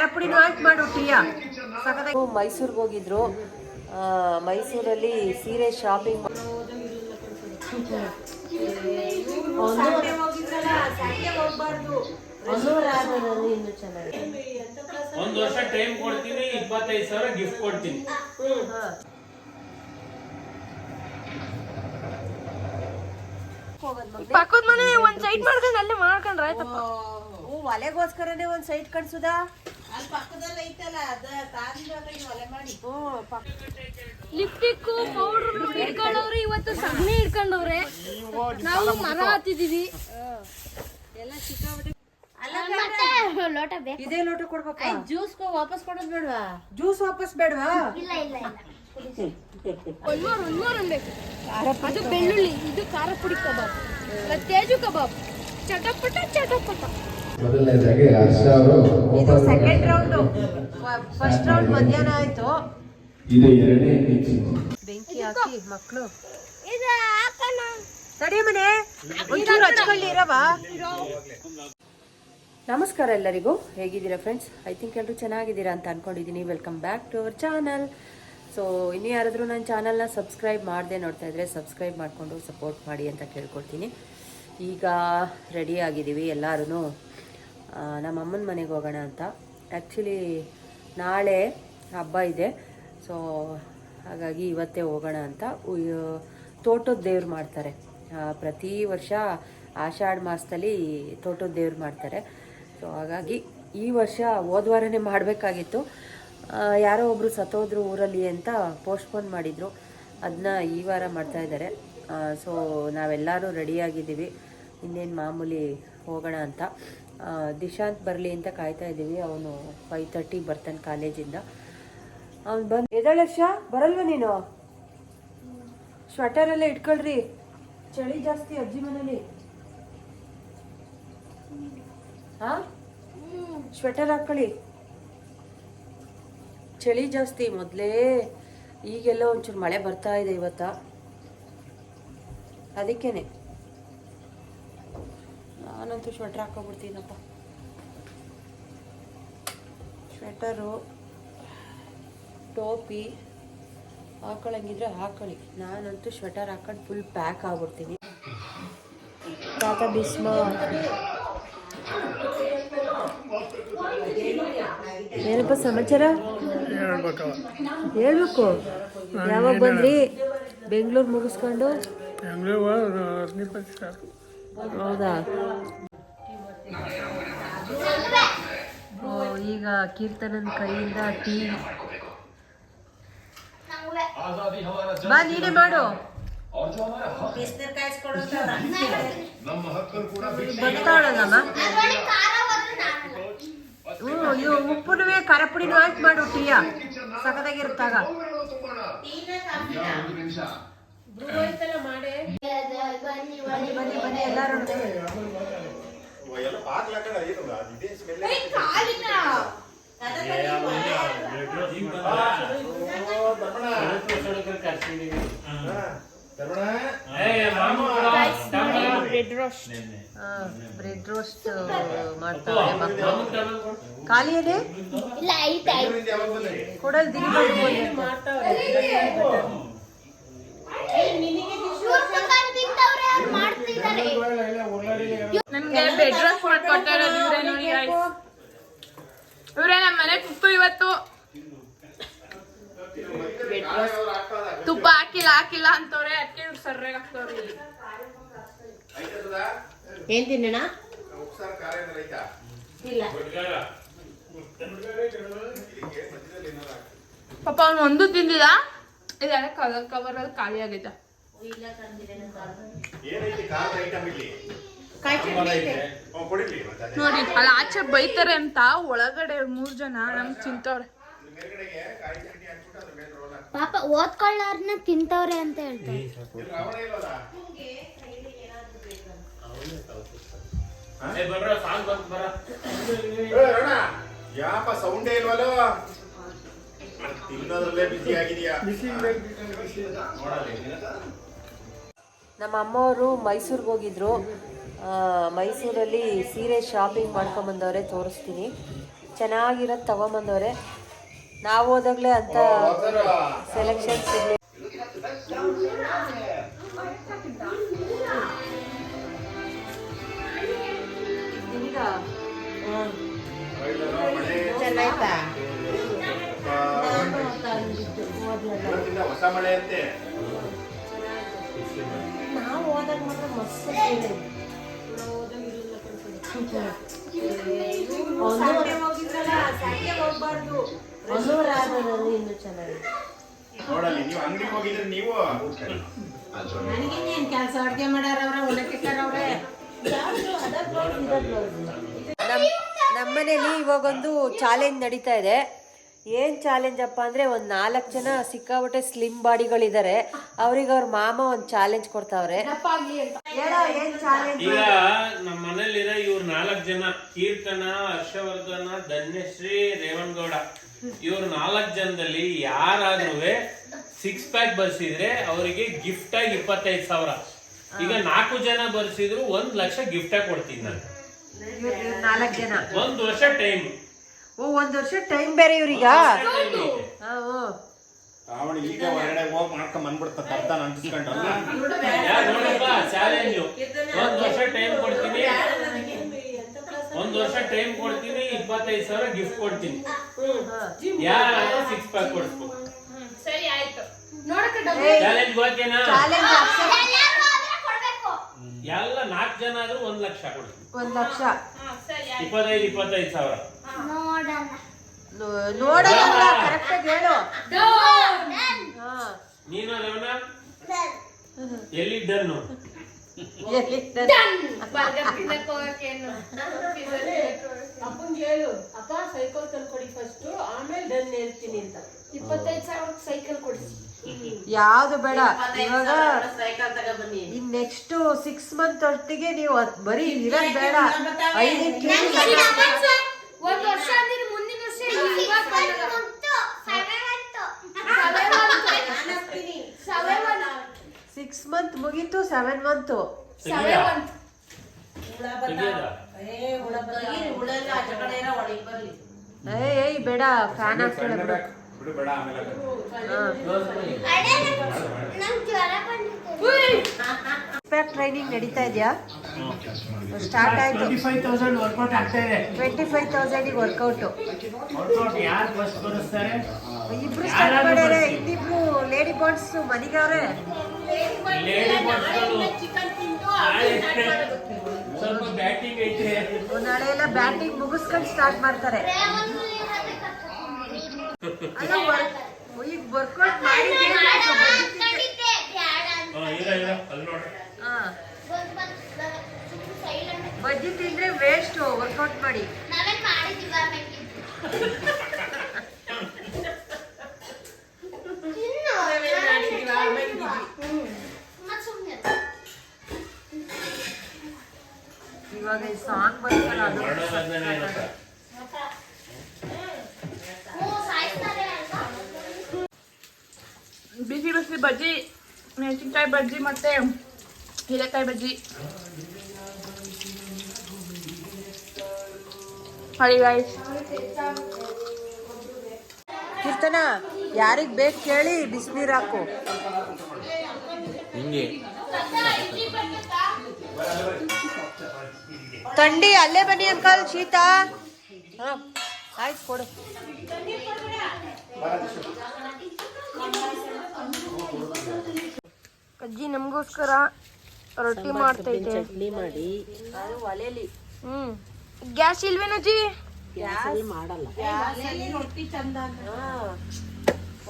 ಖಾರ ಪುಡಿನೂ ಹಾಕಿ ಮಾಡು ಟೀಯ ಮೈಸೂರಿಗೆ ಹೋಗಿದ್ರು. ಮೈಸೂರಲ್ಲಿ ಸೀರೆ ಶಾಪಿಂಗ್ ಒಂದ್ ವರ್ಷ ಟೈಮ್ ಕೊಡ್ತೀನಿ ಇಪ್ಪತ್ತೈದು ಸಾವಿರ ಗಿಫ್ಟ್ ಕೊಡ್ತೀನಿ. ಪಕ್ಕದ ಮನೆ ಒಂದ್ ಸೈಟ್ ಮಾಡ್ಕೊಂಡು ಅಲ್ಲೇ ಮಾಡ್ಕೊಂಡ್ರೆ ಆಯ್ತಪ್ಪ. ಓ ಒಲೆಗೋಸ್ಕರನೇ ಒಂದ್ ಸೈಟ್ ಕಳ್ಸುದಾ ಲಿಪ್ಟಿಕ್ ಪೌಡರ್ ಇಟ್ಕೊಂಡವ್ರೆ ಇವತ್ತು ಸಗಣಿ ಇಟ್ಕೊಂಡವ್ರೆ. ನಾವು ಮರ ಹತ್ತಿದೀವಿ. ಎಲ್ಲ ಸಿಕ್ಕಾಬಿಟ್ಟು ಲೋಟ ಬೇಕು. ಇದೇ ಲೋಟ ಕೊಡ್ಬೇಕಾ? ಜ್ಯೂಸ್ ವಾಪಸ್ ಕೊಡೋದು ಬೇಡವಾ? ಜ್ಯೂಸ್ ವಾಪಸ್ ಬೇಡವಾ? ಇಲ್ಲ ಇಲ್ಲ ಇಲ್ಲ. ಒನ್ಮೂರ್ ಒನ್ಮೂರ್ ಅನ್ಬೇಕು ಅದು ಬೆಳ್ಳುಳ್ಳಿ ಇದು ಖಾರ ಪುಡಿ ಕಬಾಬ್. ತೇಜು ಕಬಾಬ್. ಚಟಪಟ ಚಟಪಟ. ಮೊದಲನೇದಾಗಿ ಹರ್ಷ ಅವರು ಇದು ಸೆಕೆಂಡ್ ರೌಂಡ್ ಫಸ್ಟ್ ರೌಂಡ್ ಮಧ್ಯಾಹ್ನ ಆಯ್ತು. ಇದು ಎರಡನೇ ಬೆಂಕಿ ಹಾಕಿ ಮಕ್ಕಳು ಇದು ಹಾಕೋಣ. ತಡಿ ಮನೆ. ಒಂಚೂರು ಹಚ್ಕೊಳ್ಳಿ ಇರವ ನಮಸ್ಕಾರ ಎಲ್ಲರಿಗೂ. ಹೇಗಿದ್ದೀರಾ ಫ್ರೆಂಡ್ಸ್ ಐ ಥಿಂಕ್ ಎಲ್ಲರೂ ಚೆನ್ನಾಗಿದ್ದೀರಾ ಅಂತ ಅನ್ಕೊಂಡಿದ್ದೀನಿ welcome back to our channel so ಇನ್ನು ಯಾರಾದರೂ ನನ್ನ ಚಾನಲ್ನ ಸಬ್ಸ್ಕ್ರೈಬ್ ಮಾಡದೆ ನೋಡ್ತಾ ಇದ್ರೆ ಸಬ್ಸ್ಕ್ರೈಬ್ ಮಾಡಿಕೊಂಡು ಸಪೋರ್ಟ್ ಮಾಡಿ ಅಂತ ಕೇಳ್ಕೊಳ್ತೀನಿ. ಈಗ ರೆಡಿ ಆಗಿದ್ದೀವಿ ಎಲ್ಲರೂ ನಮ್ಮ ಅಮ್ಮನ ಮನೆಗೆ ಹೋಗೋಣ ಅಂತ. ಆ್ಯಕ್ಚುಲಿ ನಾಳೆ ಹಬ್ಬ ಇದೆ. ಸೊ ಹಾಗಾಗಿ ಇವತ್ತೇ ಹೋಗೋಣ ಅಂತ. ತೋಟದ ದೇವ್ರು ಮಾಡ್ತಾರೆ. ಪ್ರತಿ ವರ್ಷ ಆಷಾಢ ಮಾಸದಲ್ಲಿ ತೋಟದ ದೇವ್ರು ಮಾಡ್ತಾರೆ. ಸೊ ಹಾಗಾಗಿ ಈ ವರ್ಷ ಹೋದ ಮಾಡಬೇಕಾಗಿತ್ತು. ಯಾರೋ ಒಬ್ಬರು ಸತ್ತೋದ್ರು ಊರಲ್ಲಿ ಅಂತ ಪೋಸ್ಟ್ಪೋನ್ ಮಾಡಿದರು. ಅದನ್ನ ಈ ವಾರ ಮಾಡ್ತಾ ಇದ್ದಾರೆ. ಸೊ ನಾವೆಲ್ಲರೂ ರೆಡಿಯಾಗಿದ್ದೀವಿ ಇನ್ನೇನು ಮಾಮೂಲಿ ಹೋಗೋಣ ಅಂತ. ದಿಶಾಂತ್ ಬರಲಿ ಅಂತ ಕಾಯ್ತಾ ಇದ್ದೀವಿ. ಅವನು ಫೈವ್ ತರ್ಟಿ ಬರ್ತಾನೆ ಕಾಲೇಜಿಂದ. ಅವ್ನು ಬಂದು ಎದಳಕ್ಷ ಬರಲ್ವ ನೀನು? ಸ್ವೆಟರ್ ಎಲ್ಲ ಇಟ್ಕೊಳ್ರಿ. ಚಳಿ ಜಾಸ್ತಿ ಅಜ್ಜಿ ಮನೇಲಿ. ಹಾ ಸ್ವೆಟರ್ ಹಾಕೊಳ್ಳಿ ಚಳಿ ಜಾಸ್ತಿ ಮೊದಲೇ. ಈಗೆಲ್ಲ ಒಂಚೂರು ಮಳೆ ಬರ್ತಾ ಇದೆ ಇವತ್ತ. ಅದಕ್ಕೇನೆ. ನಾನಂತೂ ಸ್ವೆಟರ್ ಹಾಕೊಬಿಡ್ತೀನಪ್ಪ ಸ್ವೆಟರು ಟೋಪಿ ಹಾಕೊಳ್ಳಂಗಿದ್ರೆ ಹಾಕೊಳ್ಳಿ. ನಾನಂತೂ ಸ್ವೆಟರ್ ಹಾಕೊಂಡು ಫುಲ್ ಪ್ಯಾಕ್ ಆಗ್ಬಿಡ್ತೀನಿ. ತಾತ ಭೀಷ್ಮ. ಏನಪ್ಪ ಸಮಾಚಾರ? ಹೇಳ್ಬೇಕು. ಯಾವಾಗ ಬಂದ್ರಿ? ಬೆಂಗಳೂರು ಮುಗಿಸ್ಕೊಂಡು? ಹೌದಾ? ಈಗ ಕೀರ್ತನನ್ ಕೈಯಿಂದ ಟೀ. ಬಾ, ನೀನೇ ಮಾಡು. ಇದು ಉಪ್ಪುನುವೆ ಖಾರ ಪುಡಿನೂ ಹಾಕಿ ಮಾಡು ಟೀಯ. ಸಖತ್ತಾಗಿರುತ್ತಾಗ. ಬನ್ನಿ ಬನ್ನಿ ಬನ್ನಿ ಎಲ್ಲಾರು ಬ್ರೆಡ್ ರೋಸ್ಟ್ ಮಾಡ್ತಾರೆ ಮಕ್ಕಳು. ಐತೆ ಐತೆ. ಕೊಡಲ್ ದಿನ ತಿಂತವ್ರೆ ಅವ್ರು ಮಾಡ್ತಿದ್ದಾರೆ ನಮ್ಗೆ ಬೆಡ್ ರೆಸ್ಟ್ ಇವ್ರೆ ನಮ್ಮ ಮನೆ ಕುಕ್ಕು ಇವತ್ತು. ತುಪ್ಪ ಹಾಕಿಲ್ಲ ಹಾಕಿಲ್ಲ ಅಂತವ್ರೆ. ಅದಕ್ಕೆ ಇವ್ರು ಸರ್ರಾಗ ಹಾಕ್ತವ್ರಿ ಏನ್ ತಿನ್ನೋಣ ಪಾಪ ಅವ್ನು ಒಂದು ತಿಂದಿಲ್ಲ ಇದೆಲ್ಲ ಕವರ್ ಕವರ್ ಅಲ್ಲಿ ಖಾಲಿ ಆಗೈತೆ. ನೋಡಿ ಅಲ್ಲಿ ಆಚೆ ಬೈತಾರೆ ಅಂತ ಒಳಗಡೆ ಮೂರ್ ಜನ ನಮ್ಗೆ ತಿಂತವ್ರೆ ಪಾಪ ಓದ್ಕೊಳ್ಳೋರ್ನ ತಿಂತವ್ರೆ ಅಂತ ಹೇಳ್ತಾರೆ. ಸಾಂಗ್ ಬಂತು ಬರ. ಯಾಪ ಸೌಂಡೇ ಇಲ್ವಲ್ಲೋ? ತಿನ್ನೋದ್ರಲ್ಲೇ ಬಿಸಿ ಆಗಿದೆಯಾ? ನಮ್ಮ ಅಮ್ಮವರು ಮೈಸೂರಿಗೆ ಹೋಗಿದ್ರು. ಮೈಸೂರಲ್ಲಿ ಸೀರೆ ಶಾಪಿಂಗ್ ಮಾಡ್ಕೊಂಬಂದವ್ರೆ ತೋರಿಸ್ತೀನಿ. ಚೆನ್ನಾಗಿರೋದು ತಗೊಂಬಂದವ್ರೆ. ನಾವು ಹೋದಾಗಲೇ ಅಂತ ಸೆಲೆಕ್ಷನ್ ಸಿಗಲಿ ಹೊಸ ಮಳೆ ಅಂತೆ. ಹೋದಾಗ ಮಾತ್ರ ಮಸ್ತ್ ಒಂದೂವರೆ ಆದ್ರಲ್ಲಿ ಇನ್ನು ಚೆನ್ನಾಗಿದೆ. ನೋಡಲ್ಲಿ ನೀವು ಅಂಗಡಿಗೆ ಹೋಗಿದ್ರೆ ನೀವು ನನಗೇನು ಕೆಲಸ? ಅಡುಗೆ ನಮ್ಮ ನಮ್ಮನೇಲಿ ಇವಾಗೊಂದು ಚಾಲೆಂಜ್ ನಡೀತಾ ಇದೆ. ಏನು ಚಾಲೆಂಜ್ ಅಪ್ಪ ಅಂದ್ರೆ ಒಂದು ನಾಲ್ಕು ಜನ ಸಿಕ್ಕಾಬಟ್ಟೆ ಸ್ಲಿಮ್ ಬಾಡಿಗಳಿದ್ದಾರೆ ಅವ್ರಿಗೆ ಅವ್ರ ಮಾಮ ಒಂದು ಚಾಲೆಂಜ್ ಕೊಡ್ತಾವ್ರೆ. ಹೇಳೋ ಏನು ಚಾಲೆಂಜ್ ಈಗ ನಮ್ಮ ಮನೇಲಿರೋ ಇವ್ರ ನಾಲ್ಕು ಜನ ಕೀರ್ತನ ಹರ್ಷವರ್ಧನ ಧನ್ಯಶ್ರೀ ರೇವಣಗೌಡ ಇವ್ರ ನಾಲ್ಕು ಜನದಲ್ಲಿ ಯಾರಾದ್ರೂ ಸಿಕ್ಸ್ ಪ್ಯಾಕ್ ಬರ್ಸಿದ್ರೆ ಅವರಿಗೆ ಗಿಫ್ಟ್ ಆಗಿ ಇಪ್ಪತ್ತೈದು ಸಾವಿರ. ಈಗ ನಾಲ್ಕು ಜನ ಬರ್ಸಿದ್ರು ಒಂದ್ ಲಕ್ಷ ಗಿಫ್ಟ್ ಆಗಿ ಕೊಡ್ತೀನಿ ನಾನು. ನಾಲ್ಕು ಜನ. ಒಂದ್ ವರ್ಷ ಟೈಮ್ ಓ ಒಂದು ವರ್ಷ ಟೈಮ್ ಬೇರೆ ಇವ್ರೀಗ? ಹಾಂ ಅವಳು ಈಗ ಹೊರಗಡೆ ಹೋಗಿ ಮಾಡ್ಕೊಂಡ್ ಬಂದ್ಬಿಡ್ತ ಅರ್ಧ ಅಂಟಿಸ್ಕೊಂಡು ನೋಡಪ್ಪ ಚಾಲೆಂಜ್ ಒಂದ್ ವರ್ಷ ಟೈಮ್ ಕೊಡ್ತೀನಿ. ಒಂದ್ ವರ್ಷ ಟೈಮ್ ಕೊಡ್ತೀನಿ ಇಪ್ಪತ್ತೈದು ಸಾವಿರ ಗಿಫ್ಟ್ ಕೊಡ್ತೀನಿ. ಯಾರು ಸಿಕ್ಸ್ ಪ್ಯಾಕ್ ಕೊಡ್ಸ್ಬೇಕು ಸರಿ ಆಯ್ತು. ನೋಡಕ್ಕೆ ಚಾಲೆಂಜ್ ಓಕೆನಾ ಚಾಲೆಂಜ್ ಎಲ್ಲ ನಾಲ್ಕು ಜನ ಆದ್ರೂ ಒಂದ್ ಲಕ್ಷ ಕೊಡ್ತೀನಿ ಒಂದ್ ಲಕ್ಷ. ಸರಿ ಇಪ್ಪತ್ತೈದು ಇಪ್ಪತ್ತೈದು ಸಾವಿರ. ನೋ- ನೋಡೋಣ ಕರೆಕ್ಟಾಗಿ ಹೇಳು. ಹಾಂ. ನೀನು ಲೆವನ? ಎಲ್ಲಿ ಡನ್ನು ಬರ್ಗರ್ ತಿನ್ನಕ್ ಹೋಗಕ್ಕೇನು ಅಪ್ಪಂಗೆ ಹೇಳು. ಅಪ್ಪ ಸೈಕಲ್ ತಂದ್ಕೊಡಿ ಫಸ್ಟ್ ಆಮೇಲೆ ಡನ್ ಹೇಳ್ತೀನಿ ಅಂತ. ಇಪ್ಪತ್ತೈದು ಸಾವಿರ ಸೈಕಲ್ ಕೊಡಿಸಿ. ಯಾವುದು ಬೇಡ. ಇವಾಗ ಇನ್ ನೆಕ್ಸ್ಟ್ ಸಿಕ್ಸ್ ಮಂತ್ ಒಟ್ಟಿಗೆ ನೀವು ಅದ್ ಬರೀ ಇರೋದ್ ಬೇಡ. ಐದು. ಸಿಕ್ಸ್ ಮಂತ್ ಮುಗೀತು ಸೆವೆನ್ ಮಂತ್ ಏಯ್ ಏಯ್ ಬೇಡ. ಫ್ಯಾನ್ ಹಾಕ್ಬೇಡ ಬಿಡು ಬಿಡು ಆಮೇಲೆ ಟ್ರೈನಿಂಗ್ ನಡೀತಾ ಇದೆಯಾ? ಸ್ಟಾರ್ಟ್ ಆಯ್ತು. ಫೈವ್ ತೌಸಂಡ್ ವರ್ಕೌಟ್ ಆಗ್ತಾ ಇದೆ. ಟ್ವೆಂಟಿ ಫೈವ್ ತೌಸಂಡಿಗೆ ವರ್ಕೌಟ್ ವರ್ಕೌಟ್ ಯಾರು ಫಸ್ಟ್ ಬರೆಸ್ತಾರೆ? ಇಬ್ರು ಸ್ಟಾರ್ಟ್ ಮಾಡ್ಯಾರೆ? ಇನ್ನಿಬ್ರು ಲೇಡಿ ಬಾಂಡ್ಸ್ ಮನಿಗವ್ರೆ ನಾಳೆ ಎಲ್ಲ ಬ್ಯಾಟಿಂಗ್ ಮುಗಿಸ್ಕೊಂಡು ಸ್ಟಾರ್ಟ್ ಮಾಡ್ತಾರೆ. ಅಲ್ಲ ಈಗ ವರ್ಕೌಟ್ ಮಾಡಿ ಹಾ, ಇರ ಇರ ಅಲ್ಲಿ ನೋಡ್ರಿ ಬಜ್ಜಿ ತಿಂದ್ರೆ ವೇಸ್ಟ್ ವರ್ಕೌಟ್ ಮಾಡಿ. ನಾವೇನ್ ಮಾಡಿದೀವ ಇವಾಗ ಸಾಂಗ್ ಬರ್ತಾರ ಅದು ಬಿಸಿ ಬಿಸಿ ಬಜ್ಜಿ ಮೆಣಸಿನ್ಕಾಯಿ ಬಜ್ಜಿ ಮತ್ತೆ ಹೀರೆಕಾಯಿ ಬಜ್ಜಿ. ರೈಸ್ ಕೀರ್ತನ ಯಾರಿಗ್ ಬೇಕು ಕೇಳಿ ಬಿಸಿನೀರು ಹಾಕು. ಥಂಡಿ ಅಲ್ಲೇ ಬನ್ನಿ ಅಂಕಲ್ ಶೀತ. ಹಾಂ ಆಯ್ತು ಕೊಡು. ಅಜ್ಜಿ ನಮಗೋಸ್ಕರ ರೊಟ್ಟಿ ಮಾಡ್ತೈತೆ ಚಟ್ನಿ ಮಾಡಿ. ಅದು ಒಲೆಲಿ. ಹ್ಮ್. ಗ್ಯಾಸ್ ಇಲ್ವೇನಜ್ಜಿ ಮಾಡಲ್ಲ.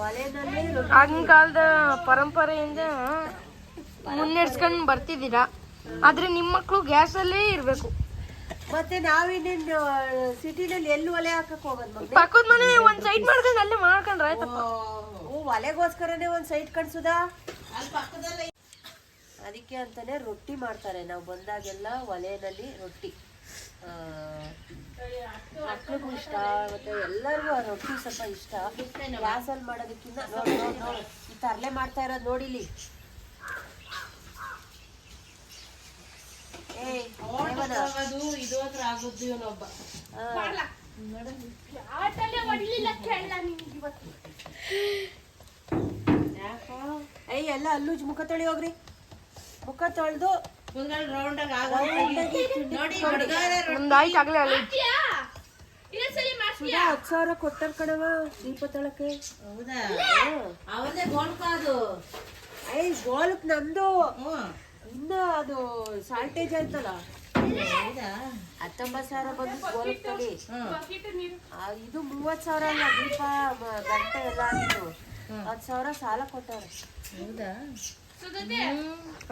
ಒಲೆನಲ್ಲಿ ಆಗಿನ ಕಾಲದ ಪರಂಪರೆಯಿಂದ ಮುನ್ನಡೆಸ್ಕೊಂಡು ಬರ್ತಿದ್ದೀರಾ? ಆದ್ರೆ ನಿಮ್ಮ ಮಕ್ಕಳು ಗ್ಯಾಸಲ್ಲೇ ಇರಬೇಕು. ಮತ್ತೆ ನಾವಿನ್ನೇನು ಸಿಟಿನಲ್ಲಿ ಎಲ್ಲೂ ಒಲೆ ಹಾಕಕ್ ಹೋಗೋದು ಮಗ್ನೆ? ಪಕ್ಕದ ಮನೆ ಒಂದ್ ಸೈಡ್ ಮಾಡ್ಕೊಂಡು ಅಲ್ಲೇ ಮಾಡ್ಕೊಂಡ್ರೆ ಆಯ್ತಪ್ಪ. ಒಲೆಗೋಸ್ಕರನೇ ಒಂದ್ ಸೈಟ್ ಕಣ್ಸುದ? ಅದಕ್ಕೆ ಅಂತಾನೆ ರೊಟ್ಟಿ ಮಾಡ್ತಾರೆ. ನಾವು ಬಂದಾಗೆಲ್ಲ ಒಲೆಯಲ್ಲಿ ರೊಟ್ಟಿ. ಮಕ್ಳಿಗೂ ಇಷ್ಟ ಮತ್ತೆ ಎಲ್ಲರಿಗೂ ಆ ರೊಟ್ಟಿ ಸ್ವಲ್ಪ ಇಷ್ಟ. ಗ್ಯಾಸಲ್ಲಿ ಮಾಡೋದಕ್ಕಿಂತ ನೋಡಿ ನೋಡಿ ಈ ತರಲೆ ಮಾಡ್ತಾ ಇರೋದು ನೋಡಿಲಿ ಇದು ಏಯ್ ಎಲ್ಲ ಅಲ್ಲೂ ಮುಖ ತೊಳಿ ಹೋಗ್ರಿ. ಮುಖ ತೊಳೆದು ಅಲ್ಲ. ಮಾಡ್ತೀಯಾ? ಹತ್ತು ಸಾವಿರ ಕೊಟ್ಟಾರ ಕಣವ ದೀಪ ತೊಳಕ್ಕೆ. ಅವನೇ ಗೋಲ್ಕಾದು ಏಯ್ ಗೋಲ್ಕ್ ನಂದು. ಇನ್ನ ಅದು ಸಾಲ್ಟೇಜ್ ಆಯ್ತಲ್ಲ. ಹತ್ತೊಂಬತ್ತು ಸಾವಿರ ಬಂದು ಗೋಲ್ಕ್ ತಳಿ. ಆ, ಇದು ಮೂವತ್ ಸಾವಿರ ಅಲ್ಲ ದೀಪ ಗಂಟೆ ಎಲ್ಲ ಆಗಿತ್ತು ಹತ್ತು ಸಾವಿರ ಸಾಲ ಕೊಟ್ಟಾರ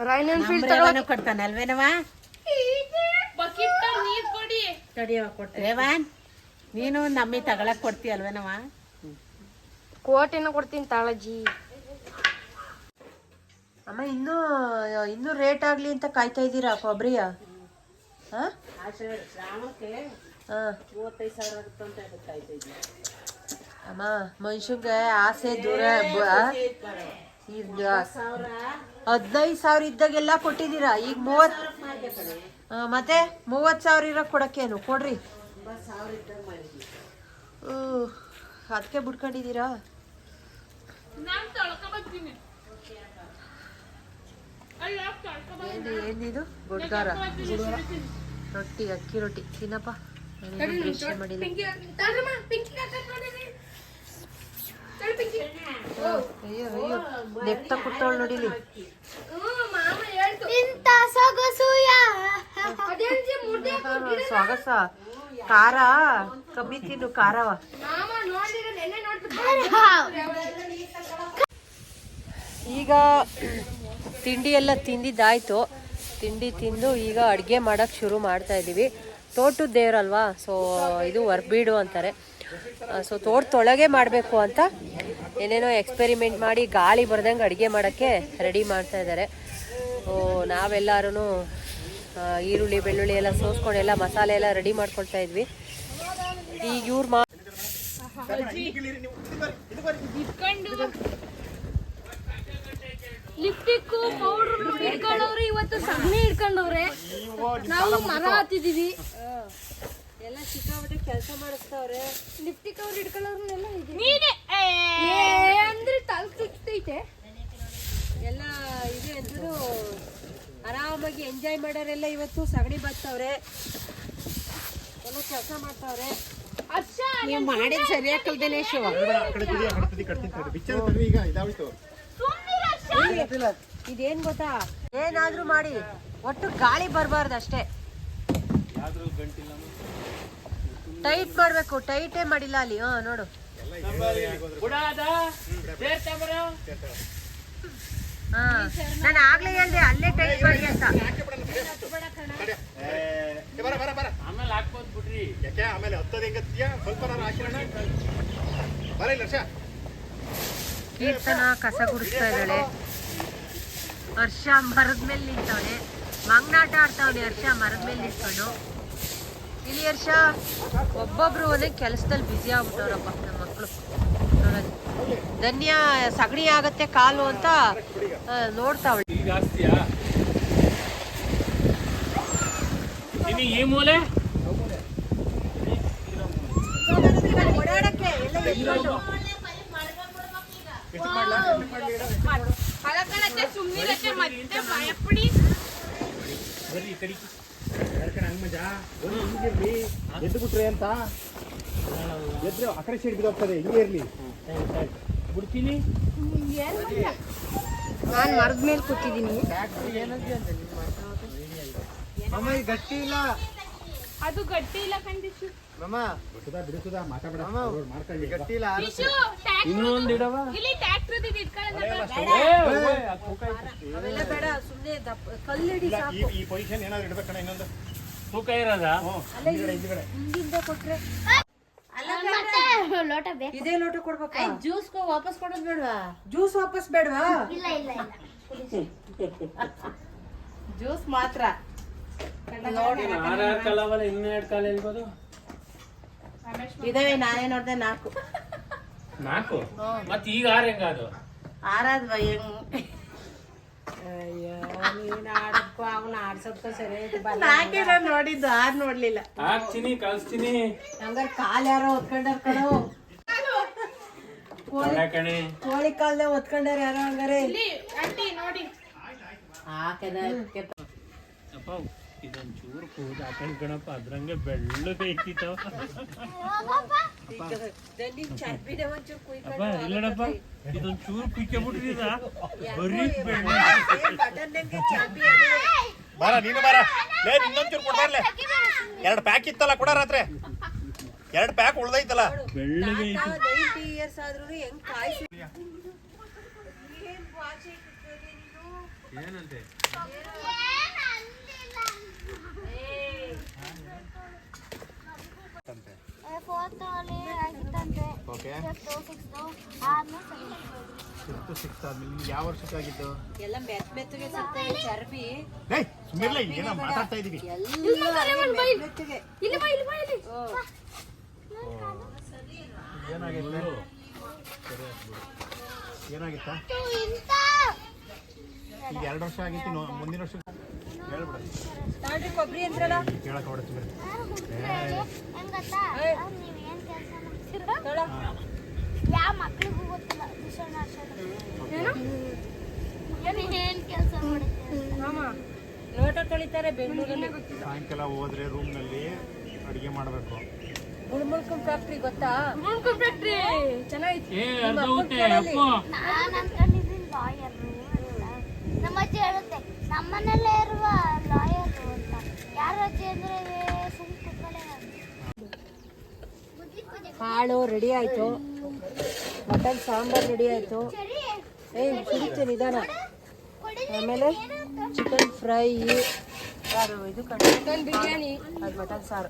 ರಾಯಲ್ ಎನ್ಫೀಲ್ಡ್ ತಗೊಳಕ್ ಕೊಡ್ತಾನೆ ಅಲ್ವೇನವ ಬಕೆಟ್ ನೀರ್ ಕೊಡಿ. ತಡಿಯವ ಕೊಟ್ಟೆ ರೇವಾನ್ ನೀನು ನಮ್ಮಿ ತಗೊಳಕ್ ಕೊಡ್ತೀಯ ಅಲ್ವೇನವ ಕೋಟಿನ ಕೊಡ್ತೀನಿ ತಾಳಜಿ ಅಮ್ಮ ಇನ್ನೂ ಇನ್ನೂ ರೇಟ್ ಆಗ್ಲಿ ಅಂತ ಕಾಯ್ತಾ ಇದ್ದೀರಾ ಕೊಬ್ಬರಿಯ ಹಾ? ಹಾ. ಮೂವತ್ತೈದು ಸಾವಿರ ಆಗುತ್ತೆ ಅಂತ ಕಾಯ್ತಾ ಇದ್ದೀನಿ. ಅಮ್ಮ ಮನುಷ್ಯಂಗೆ ಆಸೆ ದೂರ ಹದಿನೈದು ಸಾವಿರ ಇದ್ದಾಗೆಲ್ಲ ಕೊಟ್ಟಿದ್ದೀರಾ? ಈಗ ಮೂವತ್ ಮತ್ತೆ ಮೂವತ್ತು ಸಾವಿರ ಇರೋ ಕೊಡಕ್ಕೇನು? ಕೊಡ್ರಿ. ಅದಕ್ಕೆ ಬಿಡ್ಕೊಂಡಿದ್ದೀರಾ ಏನಿದು? ಗುಡ್ಗಾರ. ರೊಟ್ಟಿ ಅಕ್ಕಿ ರೊಟ್ಟಿ. ತಿನ್ನಪ್ಪ. ಮಾಡಿಲ್ಲ. ನೆಕ್ತ ಕೊಟ್ಟವಳು ನೋಡಿಲಿ. ಸೊಗಸ ಖಾರ. ಕಮ್ಮಿ ತಿನ್ನು ಖಾರವ ಈಗ ತಿಂಡಿ ಎಲ್ಲ ತಿಂದಿದ್ದಾಯ್ತು. ತಿಂಡಿ ತಿಂದು ಈಗ ಅಡುಗೆ ಮಾಡೋಕ್ಕೆ ಶುರು ಮಾಡ್ತಾ ಇದ್ದೀವಿ ತೋಟದ ದೇವ್ರಲ್ವಾ? ಸೊ ಇದು ವರ್ಬೀಡು ಅಂತಾರೆ. ಸೊ ತೋಟದೊಳಗೆ ಮಾಡಬೇಕು ಅಂತ ಏನೇನೋ ಎಕ್ಸ್ಪೆರಿಮೆಂಟ್ ಮಾಡಿ ಗಾಳಿ ಬರ್ದಂಗೆ ಅಡುಗೆ ಮಾಡೋಕ್ಕೆ ರೆಡಿ ಮಾಡ್ತಾ ಇದ್ದಾರೆ. ನಾವೆಲ್ಲರೂ ಈರುಳ್ಳಿ, ಬೆಳ್ಳುಳ್ಳಿ ಎಲ್ಲ ಸೋಸ್ಕೊಂಡು ಎಲ್ಲ ಮಸಾಲೆ ಎಲ್ಲ ರೆಡಿ ಮಾಡ್ಕೊಳ್ತಾ ಇದ್ವಿ. ಈಗ ಇವ್ರು ಮಾ ಪೌಡರ್ ಇಟ್ಕೊಂಡವ್ರೆ, ಇವತ್ತು ಸಗಣಿ ಇಟ್ಕೊಂಡವ್ರೆ. ನಾವು ಮರ ಹತ್ತಿದೀವಿ. ಎಲ್ಲ ಸಿಕ್ಕಾಪಟ್ಟೆ ಕೆಲಸ ಮಾಡಿಸ್ತಾವ್ರೆ. ಲಿಫ್ಟಿ ಕವರ್ ಇಟ್ಕೊಳ್ಳೋರ್ನೆಲ್ಲ ನೀನೆ ಅಂದ್ರೆ ತಲೆ ಚುಚ್ಚತೈತೆ ಎಲ್ಲ ಇದೆ ಅಂದ್ರು ಆರಾಮಾಗಿ ಎಂಜಾಯ್ ಮಾಡೋರೆಲ್ಲ ಇವತ್ತು ಸಗಣಿ ಬರ್ತವ್ರೆ ಎಲ್ಲ ಕೆಲಸ ಮಾಡ್ತಾವ್ರೆ. ನೀವು ಮಾಡಿದ್ ಸರಿಯಾಗಿ ಕಲ್ದೇನೆ ಶಿವ ಇದೇನ್ ಗೊತ್ತಾ? ಏನಾದ್ರೂ ಮಾಡಿ. ಒಟ್ಟು ಗಾಳಿ ಬರಬಾರ್ದು ಅಷ್ಟೇ. ಟೈಟ್ ಮಾಡ್ಬೇಕು ಟೈಟೇ ಮಾಡಿಲ್ಲ ಅಲ್ಲಿ. ಹಾ ನೋಡು. ಹಾ. ನಾನು ಆಗ್ಲೇ ಹೇಳ್ದೆ ಅಲ್ಲೇ ಟೈಟ್ ಮಾಡಿ ಅಂತ. ಏ, ಬರ ಬರ ಬರ. ಆಮೇಲೆ ಹಾಕ್ಬೋದು ಬಿಡ್ರಿ. ಯಾಕೆ ಆಮೇಲೆ ಹತ್ತದ ಹೆಂಗತ್ತೀಯ ಸ್ವಲ್ಪ ನಾನು ಹಾಕಿರೋಣ ಬರ ಇಲ್ಲ ಹರ್ಷ ಕೀರ್ತನ ಕಸ ಗುಡಿಸ್ತಾ ಇದ್ದಾಳೆ. ಹರ್ಷ ಮರದ ಮೇಲೆ ನಿಂತವನೆ. ಮಂಗ್ನಾಟ ಆಡ್ತಾವನೆ ಹರ್ಷ ಮರದ ಮೇಲೆ ನಿಂತ್ಕೊಂಡು. ಇಲ್ಲಿ ಹರ್ಷ ಒಬ್ಬೊಬ್ರು ಒಂದೇ ಕೆಲಸದಲ್ಲಿ ಬ್ಯುಸಿ ಆಗ್ಬಿಟ್ಟವ್ರಪ್ಪ ನಮ್ಮ ಮಕ್ಕಳು ನೋಡೋದು ಧನ್ಯ ಸಗಣಿ ಆಗತ್ತೆ ಕಾಲು ಅಂತ ನೋಡ್ತಾವಳೆ ಈ ಮೂಲೆ? ಓಡಾಡಕ್ಕೆ ಎದ್ದು ಬಿಟ್ರೆ ಅಂತ. ಎದ್ರೆ ಆ ಕಡೆ ಸೈಡ್ ಬಿದ್ದೋಗ್ತದೆ ಹಿಂಗೆ ಇರ್ಲಿ. ಬಿಡ್ತೀನಿ. ನಾನು ಮರದ ಮೇಲೆ ಕೂತಿದ್ದೀನಿ. ಗಟ್ಟಿ ಇಲ್ಲ. ಅದು ಗಟ್ಟಿ ಇಲ್ಲ ಕಂಡಿಶು. ಬಿಡುದ ಬಿಡಿಸುದ ಮಾತಾಡ ಮಾಡ್ಕೊಳ್ಳಿ. ಗಟ್ಟಿ ಇಲ್ಲ. ಇನ್ನೊಂದು ಇಡವ? ಇಲ್ಲಿ ಟ್ಯಾಕ್ಟರ್ ಇಟ್ಕೊಳ್ಳೋದು ಅವೆಲ್ಲ ಬೇಡ ಸುಮ್ಮನೆ ದಪ್ಪ ಕಲ್ಲಿಡಿ ಸಾಕು. ಈ ಈ ಪೊಸಿಷನ್ ಏನಾದ್ರು ಇಡಬೇಕಣ್ಣ ಇನ್ನೊಂದು. ತೂಕ ಇರೋದ? ಲೋಟ ಬೇಕು ಇದೇ ಲೋಟ ಕೊಡ್ಬೇಕಾ? ಜ್ಯೂಸ್ ವಾಪಸ್ ಕೊಡೋದು ಬೇಡವಾ? ಜ್ಯೂಸ್ ವಾಪಸ್ ಬೇಡವಾ? ಇಲ್ಲ ಇಲ್ಲ ಜ್ಯೂಸ್ ಮಾತ್ರ. ಇನ್ನೆರಡು ಕಾಲ ಇರ್ಬೋದು ಇದಾವೆ ನಾನೇ ನೋಡ್ದೆ ನಾಲ್ಕು. ನಾಲ್ಕು? ಮತ್ತೆ ಈಗ ಆರು ಹೆಂಗ ಅದು ಆರಾದ್ವಾ ಹೆಂಗ್? ನಾಕೆ ನಾನು ನೋಡಿದ್ದು ಆರ್ ನೋಡ್ಲಿಲ್ಲ. ಹಾಕ್ತೀನಿ ಕಳ್ಸ್ತೀನಿ. ಹಂಗಾರೆ ಕಾಲ್ ಯಾರೋ ಹೊತ್ಕೊಂಡಾರ ಕಣೋ. ಕೋಳಿ ಕಣೆ. ಕೋಳಿ ಕಾಲ್ದ ಒತ್ಕೊಂಡಾರ ಯಾರೋ ಹಂಗಾರೆ. ಆಂಟಿ ನೋಡಿ. ಅಪ್ಪ ಇದೊಂದ್ ಚೂರು ಕೂದ ಹಾಕೊಂಡ್ ಕಣಪ್ಪ ಅದ್ರಂಗೆ ಬೆಳ್ಳ ಬೇಕಿತ್ತು ಅಪ್ಪ. ಇಲ್ಲಡಪ್ಪ. ಇದೊಂದು ಚೂರು ಕುಯ್ಕೊಂಡ್ಬಿಟ್ಟಿದ ಬರೀ ನೀನು ಬಾರ. ಲೇ ಇನ್ನೊಂಚೂರು ಕೊಡ್ಬಾರ್ಲೆ. ಎರಡು ಪ್ಯಾಕ್ ಇತ್ತಲ್ಲ ಕೊಡ ರಾತ್ರಿ. ಎರಡು ಪ್ಯಾಕ್ ಉಳ್ದೈತಲ್ಲ. ಬೆಳ್ಳಗೈತಿ ನೈಂಟಿ ಇಯರ್ಸ್ ಆದ್ರೂ ಹೆಂಗ್ ಕಾಯ್ಸಿ ಏನಂತೆ? ಫೋರ್ತ್ ಅಲ್ಲಿ ಆಗಿತ್ತಂತೆ. ಓಕೆ ಫಿಫ್ತು ಸಿಕ್ಸ್ತು ಆದ್ಮೇಲೆ ಫಿಫ್ತ್ ಸಿಕ್ಸ್ ಆದ್ಮೇಲೆ ನಿಮ್ಗೆ ಯಾವ ವರ್ಷಕ್ಕಾಗಿತ್ತು ಎಲ್ಲ ಮೆತ್ ಮೆತ್ತಗೆ ಸಿಗ್ತವೆ ಚರ್ಬಿ. ಏಯ್ ಸುಮ್ಮನೆ ಏನೋ ಮಾತಾಡ್ತಾ ಇದೀವಿ. ಎಲ್ಲ ಮೆತ್ತಗೆ ಇಲ್ಲಿ ಬಾ ಇಲ್ಲಿ ಬಾ ಇಲ್ಲಿ. ಏನಾಗಿತ್ತು? ಈಗ ಎರಡು ವರ್ಷ ಆಗಿತ್ತು ಮುಂದಿನ ವರ್ಷ ಹೇಳ್ಬಿಡ. ಕೊಬ್ಬರಿ ಅಂದ್ರಲ್ಲ. ಕೇಳಕ್ ಹೊಡ್ತೀವಿ ಹೆಂಗತ್ತಾ ನೀವ್ ಏನ್ ಕೆಲಸ ಮಾಡ್ತೀರಾ ಯಾವ ಮಕ್ಳಿಗೂ ಗೊತ್ತಿಲ್ಲ ಮಿಷನ್ ಏನ್ ಕೆಲಸ ಮಾಡುತ್ತೆ ಲೋಟ ತೊಳಿತಾರೆ ಬೆಂಗಳೂರಲ್ಲಿ ಸಾಯಂಕಾಲ ಹೋದ್ರೆ ರೂಮ್ನಲ್ಲಿ ಅಡಿಗೆ ಮಾಡಬೇಕು. ನಮ್ಮಜ್ಜಿ ಫ್ಯಾಕ್ಟ್ರಿ ಗೊತ್ತಾ? ಏ ಅರ್ಧ ಹೋಗುತ್ತೆ ಅಪ್ಪ. ನಾನು ಅನ್ಕೊಂಡಿದ್ದೀನಿ ಲಾಯರ್ ನಮ್ಮ ಅಜ್ಜಿ ಹೇಳುತ್ತೆ ನಮ್ಮನೆಲ್ಲೇ ಇರುವ ಲಾಯರ್ ಅಂತ. ಯಾರ ಅಜ್ಜಿ ಅಂದ್ರೆ ಕಾಳು ರೆಡಿ ಆಯ್ತು. ಮಟನ್ ಸಾಂಬಾರ್ ರೆಡಿ ಆಯ್ತು. ಏ ಸಿಗುತ್ತೆ ನಿಧಾನ. ಆಮೇಲೆ ಚಿಕನ್ ಫ್ರೈ ಯಾರು ಇದು ಚಿಕನ್ ಬಿರಿಯಾನಿ ಅದು ಮಟನ್ ಸಾರು.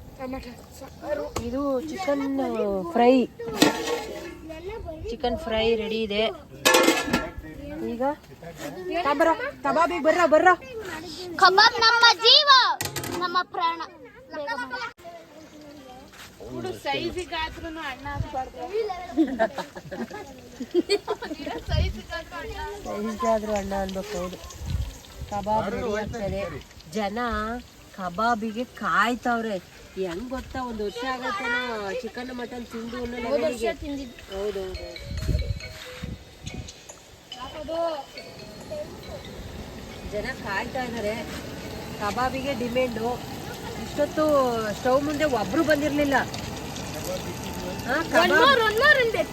ಇದು chicken fry chicken fry ready ಇದೆ. ಈಗ ಬರ ಕಬಾಬಿಗೆ ಬರ್ರ ಬರ್ರ. ಕಬಾಬ್ ನಮ್ಮ ಜೀವ ನಮ್ಮ ಪ್ರಾಣ. ಹುಡು ಸೈಜಿಗಾದ್ರೂ ಅಣ್ಣ ಅನ್ಬೇಕು ಹೌದು. ಕಬಾಬ್ ರೆಡಿ ಆಗ್ತದೆ. ಜನ ಕಬಾಬಿಗೆ ಕಾಯ್ತಾವ್ರೆ. ಹೆಂಗ್ ಗೊತ್ತಾ ಒಂದು ವರ್ಷ ಆಗತ್ತೇನೋ ಚಿಕನ್ ಮಟನ್ ತಿಂದು ಹೌದು ಜನ ಕಾಯ್ತಾ ಇದಾರೆ. ಕಬಾಬಿಗೆ ಡಿಮ್ಯಾಂಡು. ಇಷ್ಟೊತ್ತು ಸ್ಟವ್ ಮುಂದೆ ಒಬ್ರು ಬಂದಿರ್ಲಿಲ್ಲ.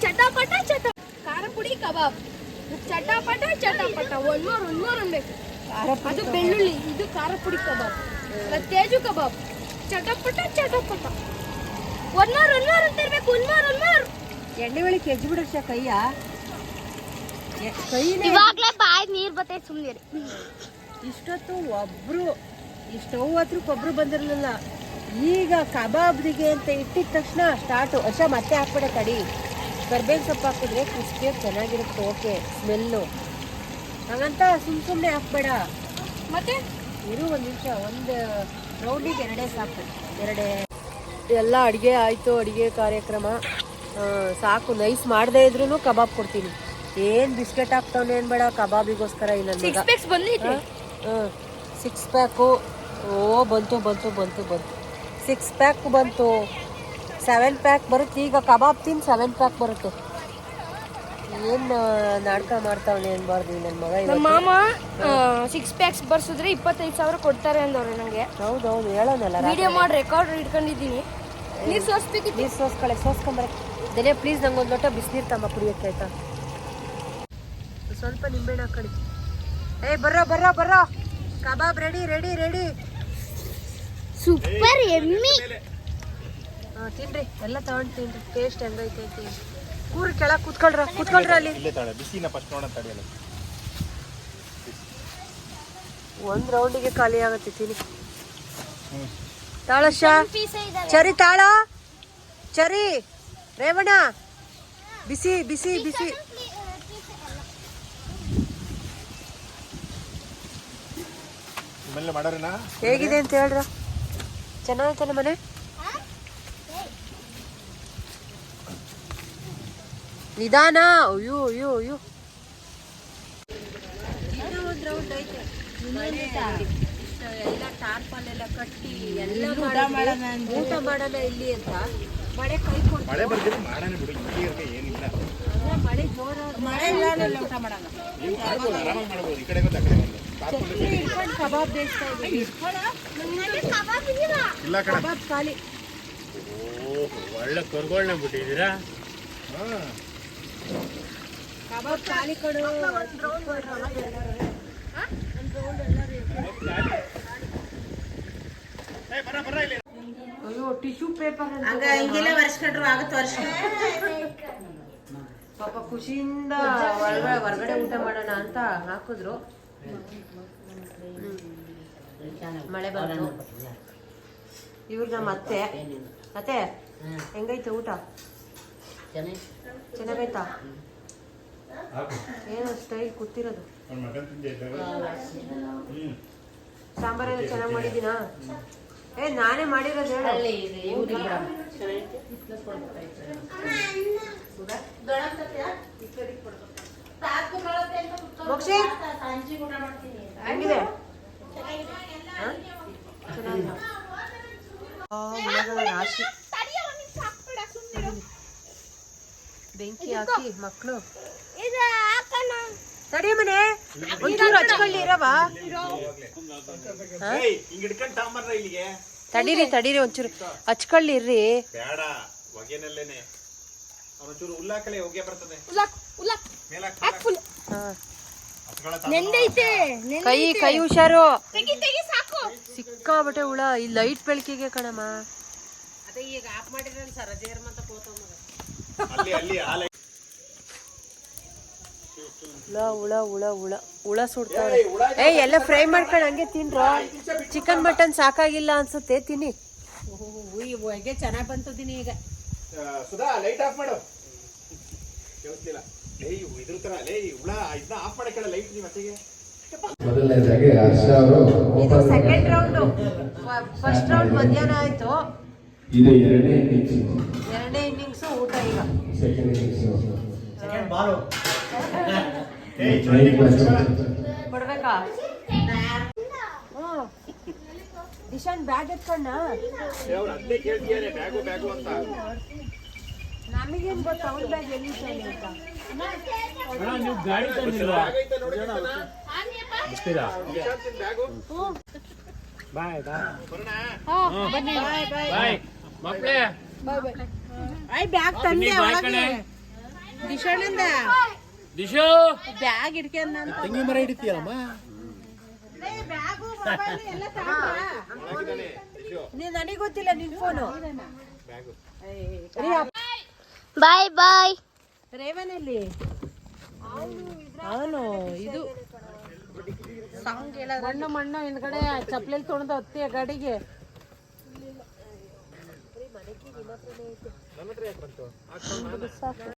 ಚಟಾಪಟ ಚಟ ಖಾರ ಪುಡಿ ಕಬಾಬ್. ಚಟಾಪಟ ಚಟಾಪಟ. ಒನ್ನೂರ್ ಒನ್ನೂರ್ ಉಂಡೆ ಅದು. ಬೆಳ್ಳುಳ್ಳಿ. ಇದು ಖಾರ ಪುಡಿ ಕಬಾಬ್. ತೇಜು ಕಬಾಬ್. ಚಟಪಟ ಚಟಪಟ. ಒನ್ನೂರ್ ಒನ್ನೂರ್ ಅಂತ ಇರ್ಬೇಕು. ಒನ್ನೂರ್ ಒನ್ನೂರ್ ಎಣ್ಣೆ ಒಳಗೆ ಕೆಜ್ಜಿ ಬಿಡರ್ಷ ಕೈಯ? ಕೈ ಇವಾಗ್ಲೇ ಬಾಯಿ ನೀರ್ ಬರ್ತೈತೆ ಸುಮ್ಮನಿರಿ ಇಷ್ಟೊತ್ತು ಒಬ್ರು ಈ ಸ್ಟವ್ ಹತ್ರ ಕೊಬ್ಬರು ಬಂದಿರಲಿಲ್ಲ. ಈಗ ಕಬಾಬ್ದಿಗೆ ಅಂತ ಇಟ್ಟಿದ ತಕ್ಷಣ ಸ್ಟಾರ್ಟು ವರ್ಷ ಮತ್ತೆ ಹಾಕ್ಬೇಡ ತಡಿ. ಕರ್ಬೇವಿನ ಸೊಪ್ಪು ಹಾಕಿದ್ರೆ ಕ್ರಿಸ್ಪಿಯಾಗಿ ಚೆನ್ನಾಗಿರುತ್ತೆ ಓಕೆ ಸ್ಮೆಲ್ಲು ಹಾಗಂತ ಸುಮ್ ಸುಮ್ಮನೆ ಹಾಕ್ಬೇಡ. ಮತ್ತೆ? ಇರು ಒಂದು ನಿಮಿಷ ಒಂದು ರೌಂಡಿಗೆ ಎರಡೇ ಸಾಕು ಎರಡೇ. ಎಲ್ಲ ಅಡುಗೆ ಆಯಿತು ಅಡುಗೆ ಕಾರ್ಯಕ್ರಮ. ಸಾಕು ನೈಸ್ ಮಾಡದೇ ಇದ್ರೂ ಕಬಾಬ್ ಕೊಡ್ತೀನಿ. ಏನು ಬಿಸ್ಕೆಟ್ ಹಾಕ್ತಾವ್ ಏನು ಬೇಡ ಕಬಾಬಿಗೋಸ್ಕರ ಇಲ್ಲ? ಸಿಕ್ಸ್ ಪ್ಯಾಕು ಓ ಬಂತು ಬಂತು ಬಂತು ಬಂತು. ಸಿಕ್ಸ್ ಪ್ಯಾಕ್ ಬಂತು. ಸೆವೆನ್ ಪ್ಯಾಕ್ ಬರುತ್ತೆ. ಈಗ ಕಬಾಬ್ ತಿನ್ ಸೆವೆನ್ ಪ್ಯಾಕ್ ಬರುತ್ತೆ. ಏನು ನಾಟಕ ಮಾಡ್ತಾವನೆ ಅನ್ಬಾರ್ದು ನನ್ನ ಮಗ ನಮ್ಮ. ಮಾಮ ಸಿಕ್ಸ್ ಪ್ಯಾಕ್ಸ್ ಬರ್ಸಿದ್ರೆ ಇಪ್ಪತ್ತೈದು ಸಾವಿರ ಕೊಡ್ತಾರೆ ಅಂದವ್ರೆ ನಂಗೆ. ಹೌದು ಹೌದು ಹೇಳೋನಲ್ಲ ವಿಡಿಯೋ ಮಾಡಿ ರೆಕಾರ್ಡ್ ಇಟ್ಕೊಂಡಿದ್ದೀನಿ. ನೀರು ಸೋಸ್ಬೇಕಿತ್ತು. ನೀರು ಸೋಸ್ಕೊಳ್ಳೆ ಸೋಸ್ಕೊಂಬರ ದನೇ ಪ್ಲೀಸ್ ನಂಗೆ ಒಂದು ಲೋಟ ಬಿಸಿನೀರು ತಮ್ಮ ಕುಡಿಯೋಕ್ಕೆ ಆಯ್ತಾ? ಸ್ವಲ್ಪ ನಿಂಬೆಹಣ್ಣು ಹಾಕೊಳ್ಳಿ ಏ ಬರ್ರೋ ಬರ್ರೋ ಬರ್ರೋ. Kebab ready ready ready super ಎಮ್ಮಿ ತಿನ್ರಿ. ಎಲ್ಲ ತಗೊಂಡು ತಿನ್ರಿ. ಟೇಸ್ಟ್ ಹೆಂಗೈತೆ ಕೂರ್ ಕೆಳಗೆ ಕೂತ್ಕೊಳ್ರ ಕೂತ್ಕೊಳ್ರ ಅಲ್ಲಿ. ಇಲ್ಲೇ ತಾಳೆ ಬಿಸಿನ ಫಸ್ಟ್ ನೋಡೋಣ ತಡೆಯಲ್ಲ ಒಂದು ರೌಂಡಿಗೆ ಖಾಲಿ ಆಗುತ್ತೆ ತಿನ್ನಿ ತಾಳಶ ಪೀಸ್ ಚರಿ ತಾಳ. ಚರಿ ರೇವಣ. ಬಿಸಿ ಬಿಸಿ ಬಿಸಿ. ಹೇಗಿದೆ ಅಂತ ಹೇಳ್ರ? ಚೆನ್ನಾಗೈತಲ್ಲ ಮನೆ? ನಿಧಾನ. ಅಯ್ಯೋ ಅಯ್ಯೋ ಅಯ್ಯೋ. ಇನ್ನೂ ಒಂದು ರೌಂಡ್ ಐತೆ. ಮಳೆ ಎಲ್ಲ ಟಾರ್ಪಲ್ ಎಲ್ಲ ಕಟ್ಟಿ ಎಲ್ಲ ಊಟ ಮಾಡೋಣ ಇಲ್ಲಿ ಅಂತ. ಮಳೆ ಕೈ ಕೊಟ್ಟು ಮಳೆ ಮಾಡೋಣ ಬಿಡು ಏನಿಲ್ಲ. ಮಳೆ ಜೋರ ಮಳೆ ಇಲ್ಲ ಊಟ ಮಾಡೋಣ. ನೀವು ಮಾಡ್ಬೋದು ಆರಾಮಾಗಿ ಮಾಡ್ಬೋದು. ಈ ಕಡೆ ಗೊತ್ತ ಒಳ್ಳೆ ಬಿಟ್ಟಿದ್ದೀರಾ ಅಯ್ಯೋ ಟಿಶ್ಯೂ ಪೇಪರ್ ಹಂಗ ಹಿಂಗೆಲ್ಲ ವರ್ಷಕೊಂಡ್ರು ಆಗತ್ ವರ್ಷ. ಪಾಪ ಖುಷಿಯಿಂದ ಹೊರಗಡೆ ಊಟ ಮಾಡೋಣ ಅಂತ ಹಾಕಿದ್ರು. ಮಳೆ ಬಂತು. ಇವ್ರು ನಮ್ಮ ಅತ್ತೆ ಅತ್ತೆ ಹೆಂಗೈತೆ ಊಟ? ಚೆನ್ನಾಗೈತಾ? ಏನು ಸ್ಟೈಲ್ ಕೂತಿರೋದು ಸಾಂಬಾರೆಲ್ಲ ಚೆನ್ನಾಗಿ ಮಾಡಿದ್ದೀನಾ? ಏ ನಾನೇ ಮಾಡಿರೋದು ಹೇಳಿ. ಮೋಕ್ಷಿ? ಹೆಂಗಿದೆ? ರಾಶಿ. ಬೆಂಕಿ ಹಾಕಿ ಮಕ್ಕಳು. ತಡಿ ಮನೆ. ಒಂಚೂರು ಹಚ್ಕೊಳ್ಳಿ ಇರವಾ ತಡೀರಿ ತಡೀರಿ ಒಂಚೂರು. ಹಚ್ಕೊಳ್ಳಿ ಇರ್ರಿ. ಬೇಡ ಹೊಗೆನಲ್ಲೇನೆ. ಅವನಚೂರು ಹುಲ್ಲಾಕಲೆ ಹೊಗೆ ಬರ್ತದೆ. ಉಲಾಕ್ ಉಲಾಕ್ ಮೇಲಾಕ್ ಹಾಕ್ ಫುಲ್ ಹಾ. ನೆಂದೈತೆ ಕೈ ಕೈ ಹುಷಾರು. ತೆಗಿ ತೆಗಿ ಸಾಕು. ಸಿಕ್ಕಾಬಟ್ಟೆ ಹುಳ. ಈ ಲೈಟ್ ಬೆಳಕಿಗೆ ಕಣಮ್ಮ. ಅಲ್ಲಿ ಅಲ್ಲಿ ಆ ಲೈ- ಹುಳ ಹುಳ ಹುಳ ಹುಳ. ಹುಳ ಸುಡ್ತಾವ್ರೆ. ಏ ಎಲ್ಲ ಫ್ರೈ ಮಾಡ್ಕೊಂಡು ಹಂಗೆ ತಿನ್ರ? ಚಿಕನ್ ಮಟನ್ ಸಾಕಾಗಿಲ್ಲ ಅನ್ಸುತ್ತೆ ತಿನ್ನಿ. ಚೆನ್ನಾಗಿ ಬಂತು ಬಂತದಿನಿ ಈಗ. ಸುಧಾ ಲೈಟ್ ಆಫ್ ಮಾಡು. ಮೊದಲನೇದಾಗಿ ಹರ್ಷ ಅವರು ಇದು ಸೆಕೆಂಡ್ ರೌಂಡ್ ಫಸ್ಟ್ ರೌಂಡ್ ಮಧ್ಯಾಹ್ನ ಆಯ್ತು. ಇದು ಎರಡನೇ ಇನ್ನಿಂಗ್ಸ್ ಎರಡನೇ ಇನ್ನಿಂಗ್ಸ್ ಊಟ ಈಗ. ಸೆಕೆಂಡ್ ಇನ್ನಿಂಗ್ಸ್ ಸೆಕೆಂಡ್ ಬಾಲು ಕೊಡ್ಬೇಕಾ? ಹ್ಮ್. ದಿಶಾನ್ ಬ್ಯಾಗ್ ಎತ್ಕೊಂಡ? ಅವ್ರು ಅದನ್ನೇ ಕೇಳ್ತಿದ್ದಾರೆ ಬ್ಯಾಗು ಬ್ಯಾಗು ಅಂತ. ನಮಗೇನ್ ಗೊತ್ತಾ? ಬ್ಯಾಗ್ ಎಲ್ಲಿ ಇಟ್ಟಾನೆ ಅಂತ? ಅಣ್ಣ ನೀವು ಗಾಡಿ ತಂದಿಲ್ವಾ? ಆಗೈತೆ ನೋಡಿ ಬಿಡ್ತೀರಾ ಬ್ಯಾಗು ಬಾಯ್. ಬಾಯ್ ಮಕ್ಕಳೇ ಬ್ಯಾಗ್ ತಂದೆ ಒಳಗೆ ದಿಶು ಬ್ಯಾಗ್ ಇಟ್ಕೊಂಡ ತಂಗಿ ಮರ ಹಿಡಿತೀಯಲ್ಲಮ್ಮ? ಬ್ಯಾಗು ಮೊಬೈಲ್ ಎಲ್ಲ ತಗೊಂಡ ಒಳಗಿದ್ದಾನೆ ನೀನ್ ನನಗೆ ಗೊತ್ತಿಲ್ಲ ನಿನ್ ಫೋನು ಬ್ಯಾಗು. ಬಾಯ್ ಬಾಯ್. ರೇವನಲ್ಲಿ? ಅವನು ಇದು ಮಣ್ಣು ಮಣ್ಣು ಹಿಂದ್ಗಡೆ ಚಪ್ಪಲಿ ತೊಗೊಂಡು ಹತ್ತಿ ಗಾಡಿಗೆ. ಸಾಕು